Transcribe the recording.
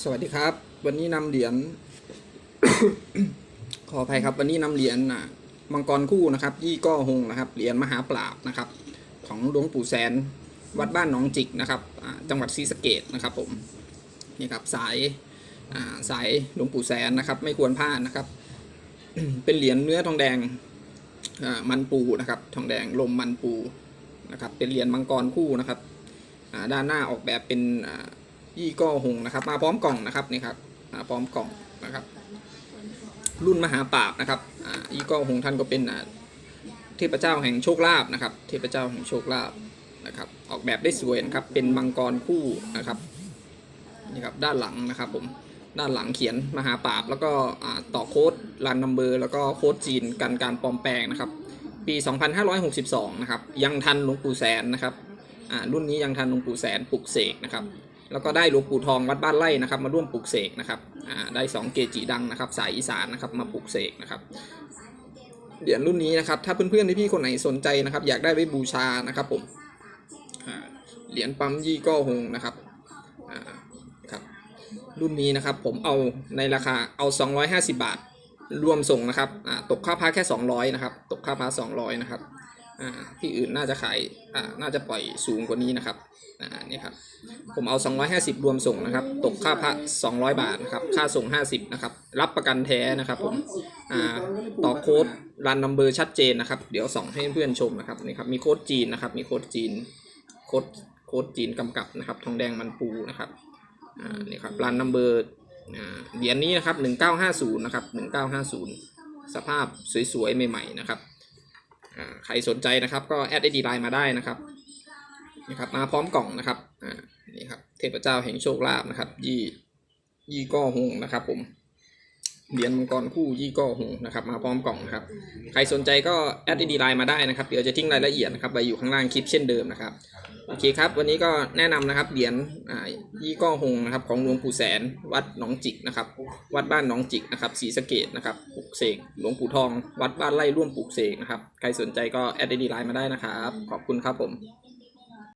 สวัสดีครับ วันนี้นำเหรียญ ขออภัยครับ วันนี้นำเหรียญอะมังกรคู่นะครับ ยี่ก้อหงนะครับ เหรียญมหาปราบนะครับ ของหลวงปู่แสน วัดบ้านหนองจิกนะครับ จังหวัดศรีสะเกดนะครับ ผมนี่ครับสายสายหลวงปู่แสนนะครับ ไม่ควรพลาดนะครับ เป็นเหรียญเนื้อทองแดงมันปูนะครับ ทองแดงลมมันปูนะครับ เป็นเหรียญมังกรคู่นะครับด้านหน้าออกแบบเป็น ยี่ก้อหงนะครับ มาพร้อมกล่องนะครับนี่ครับมาพร้อมกล่องนะครับ รุ่นมหาปราบนะครับยี่ก้อหงท่านก็เป็นอ่าเทพเจ้าแห่งโชคลาภนะครับ เทพเจ้าแห่งโชคลาภนะครับ ออกแบบได้สวยนะครับ เป็นมังกรคู่นะครับนี่ครับด้านหลังนะครับผมด้านหลังเขียนมหาปราบ แล้วก็ต่อโค้ดรันนัมเบอร์ แล้วก็โค้ดจีนกันการปลอมแปลงนะครับ ปี 2562 นะครับ ยังทันหลวงปู่แสนนะครับรุ่นนี้ยังทันหลวงปู่แสนปลุกเสกนะครับ แล้วก็ได้หลวงปู่ทองวัดบ้านไร่นะครับ มาร่วมปลูกเสกนะครับได้สองเกจิดังนะครับ สายอีสานนะครับมาปลูกเสกนะครับเหรียญรุ่นนี้นะครับ ถ้าเพื่อนๆพี่ๆคนไหนสนใจนะครับ อยากได้ไว้บูชานะครับผมเหรียญปั๊มยี่ก้อหงนะครับครับรุ่นนี้นะครับผมเอาในราคาเอา 250 บาทรวมส่งนะครับตกค่าพาแค่ 200นะครับตกค่าพา200นะครับ อ่าที่อื่นน่าจะขายอ่าน่าจะปล่อยสูงกว่านี้นะครับอ่านี่ครับผมเอา 250 รวมส่งนะครับ ตกค่าพระ200 บาทนะครับค่าส่ง 50นะครับรับประกันแท้นะครับผมอ่าต่อโค้ดรันนัมเบอร์ชัดเจนนะครับ เดี๋ยวส่องให้เพื่อนชมนะครับนี่ครับมีโค้ดจีนนะครับ มีโค้ดจีนโค้ดโค้ดจีนกำกับนะครับ ทองแดงมันปูนะครับอ่านี่ครับรันนัมเบอร์เหรียญนี้นะครับ 1950 นะครับ 1950 สภาพสวยๆ ใหม่ๆ นะครับ ใครสนใจนะครับก็แอดไอดีไลน์มาได้นะครับนะครับ มาพร้อมกล่องนะครับอ่านี่ครับเทพเจ้าแห่งโชคลาภนะครับ ยี่ยี่ก้อหงนะครับผม เหรียญมังกรคู่ยี่ก้อหงนะครับมาพร้อมกล่องนะครับใครสนใจก็แอดดีไลน์มาได้นะครับเดี๋ยวจะทิ้งรายละเอียดนะครับไว้อยู่ข้างล่างคลิปเช่นเดิมนะครับโอเคครับวันนี้ก็แนะนำนะครับเหรียญยี่ก้อหงนะครับของหลวงปู่แสนวัดหนองจิกนะครับวัดบ้านหนองจิกนะครับศรีสะเกดนะครับปลุกเสกหลวงปู่ทอง วัดบ้านไร่ร่วมปลุกเสกนะครับใครสนใจก็แอดดีไลน์มาได้นะครับขอบคุณครับผม